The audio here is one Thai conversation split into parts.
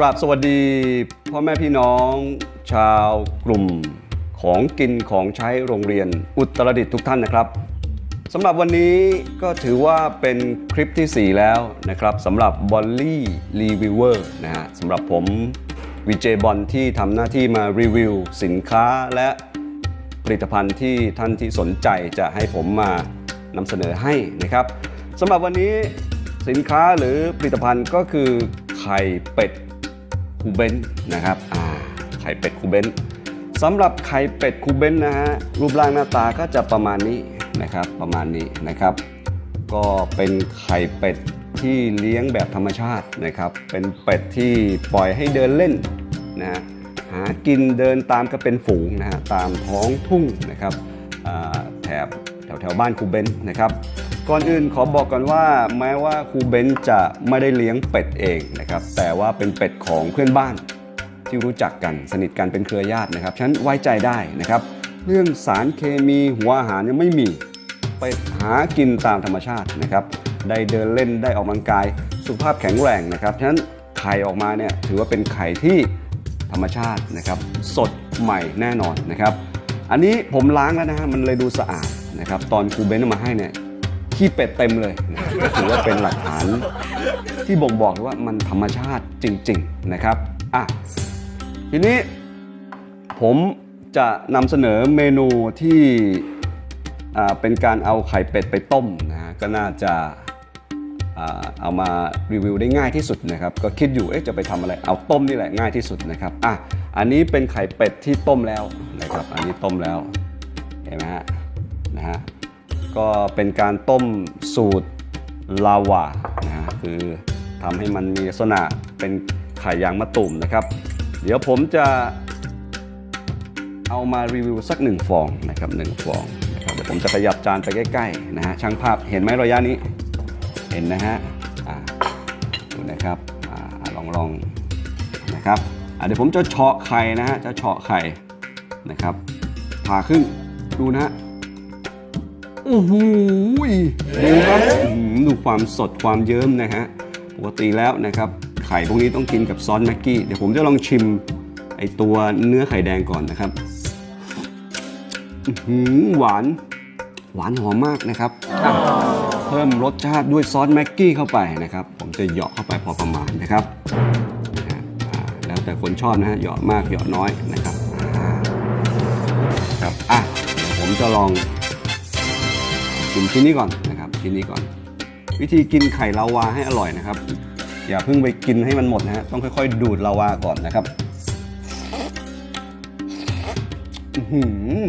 กราบสวัสดีพ่อแม่พี่น้องชาวกลุ่มของกินของใช้โรงเรียนอุตรดิตถ์ทุกท่านนะครับสำหรับวันนี้ก็ถือว่าเป็นคลิปที่ 4 แล้วนะครับสำหรับบอลลี่รีวิวเวอร์นะฮะสำหรับผมวีเจบอลที่ทำหน้าที่มารีวิวสินค้าและผลิตภัณฑ์ที่ท่านที่สนใจจะให้ผมมานำเสนอให้นะครับสำหรับวันนี้สินค้าหรือผลิตภัณฑ์ก็คือไข่เป็ด คูเบนนะครับอ่าไข่เป็ดคูเบนสำหรับไข่เป็ดคูเบนนะฮะรูปร่างหน้าตาก็จะประมาณนี้นะครับประมาณนี้นะครับ ก็เป็นไข่เป็ดที่เลี้ยงแบบธรรมชาตินะครับ เป็นเป็ดที่ปล่อยให้เดินเล่นนะฮะหากินเดินตามก็เป็นฝูงนะฮะตามท้องทุ่งนะครับแถบแถวแถวบ้านคูเบนนะครับ ก่อนอื่นขอบอกก่อนว่าแม้ว่าครูเบนจะไม่ได้เลี้ยงเป็ดเองนะครับแต่ว่าเป็นเป็ดของเพื่อนบ้าน ที่รู้จักกันสนิทกันเป็นเครือญาตินะครับฉันไว้ใจได้นะครับ เรื่องสารเคมีหัวอาหารยังไม่มีเป็ดหากินตามธรรมชาตินะครับ ได้เดินเล่นได้ออกกำลังกาย สุขภาพแข็งแรงนะครับฉะนั้นไข่ออกมาเนี่ยถือว่าเป็นไข่ที่ธรรมชาตินะครับสดใหม่แน่นอนนะครับ อันนี้ผมล้างแล้วนะฮะมันเลยดูสะอาดนะครับตอนครูเบนมาให้เนี่ย ขี้เป็ดเต็มเลยถือว่าเป็นหลักฐาน ที่บ่งบอกเลยว่ามันธรรมชาติจริง ๆนะครับอะทีนี้ผมจะนำเสนอเมนูที่เป็นการเอาไข่เป็ดไปต้มนะฮะก็น่าจะเอามารีวิวได้ง่ายที่สุดนะครับ ก็คิดอยู่เอ๊ะจะไปทำอะไรเอาต้มนี่แหละง่ายที่สุดนะครับอะอันนี้เป็นไข่เป็ดที่ต้มแล้วนะครับ อันนี้ต้มแล้วเห็นไหมฮะนะฮะ ก็เป็นการต้มสูตรลาวานะฮะคือทำให้มันมีลักษณะเป็นไข่ยางมะตุ่มนะครับ เดี๋ยวผมจะเอามารีวิวสักหนึ่งฟองนะครับหนึ่งฟองนะครับเดี๋ยวผมจะขยับจานไปใกล้ๆนะฮะช่างภาพเห็นไหมระยะนี้ เห็นนะฮะอ่าดูนะครับอ่าอ่าลองลองนะครับอ่าเดี๋ยวผมจะเฉาะไข่นะฮะจะเฉาะไข่นะครับผ่าครึ่งดูนะฮะ โอ้โหดูครับดูความสดความเยิ้มนะฮะ ปกติแล้วนะครับ ไข่พวกนี้ต้องกินกับซอสแม็กกี้ เดี๋ยวผมจะลองชิมไอตัวเนื้อไข่แดงก่อนนะครับหือหวาน หวานหอมมากนะครับ เพิ่มรสชาติด้วยซอสแม็กกี้เข้าไปนะครับ ผมจะเหยาะเข้าไปพอประมาณนะครับ แล้วแต่คนชอบนะฮะเหยาะมากเหยาะน้อยนะครับครับอะเดี๋ยวผมจะลอง กินชิ้นนี้ก่อนนะครับชิ้นนี้ก่อน วิธีกินไข่ลาวาให้อร่อยนะครับ อย่าเพิ่งไปกินให้มันหมดนะฮะต้องค่อยๆ ดูดลาวาก่อนนะครับอือหือ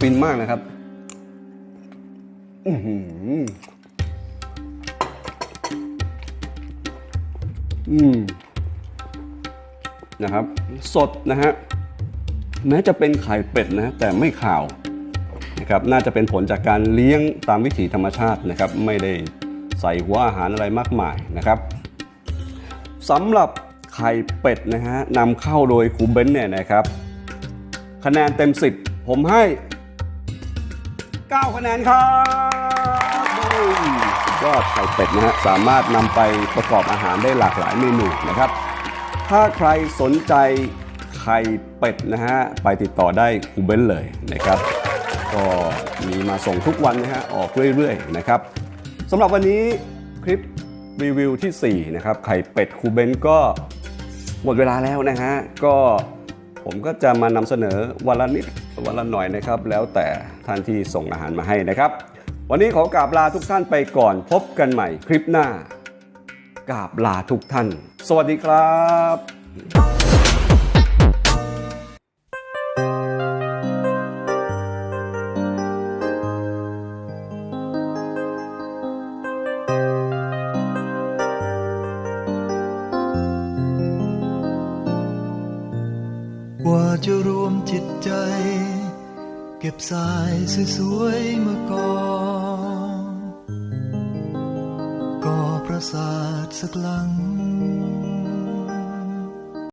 ฟินมากนะครับอือหืออืมนะครับ สดนะฮะแม้จะเป็นไข่เป็ดนะ แต่ไม่ขาว นะครับน่าจะเป็นผลจากการเลี้ยงตามวิถีธรรมชาตินะครับไม่ได้ใส่หัวอาหารอะไรมากมายนะครับสำหรับไข่เป็ดนะฮะนำเข้าโดยคูเบนเนี่ยนะครับ คะแนนเต็ม 10 ผมให้ 9 คะแนนครับยอดไข่เป็ดนะฮะสามารถนำไปประกอบอาหารได้หลากหลายเมนูนะครับ ถ้าใครสนใจไข่เป็ดนะฮะไปติดต่อได้คูเบนเลยนะครับ ก็มีมาส่งทุกวันนะฮะออกเรื่อยๆนะครับสำหรับวันนี้คลิปรีวิวที่ 4 นะครับ ไข่เป็ดคูเบนก็หมดเวลาแล้วนะฮะ ก็ผมก็จะมานำเสนอวันละนิดวันละหน่อยนะครับ แล้วแต่ท่านที่ส่งอาหารมาให้นะครับ วันนี้ขอกราบลาทุกท่านไปก่อนพบกันใหม่คลิปหน้ากราบลาทุกท่าน สวัสดีครับ จะรวมจิตใจ เก็บสายสวยๆมาก่องก่อประสาทสักหลัง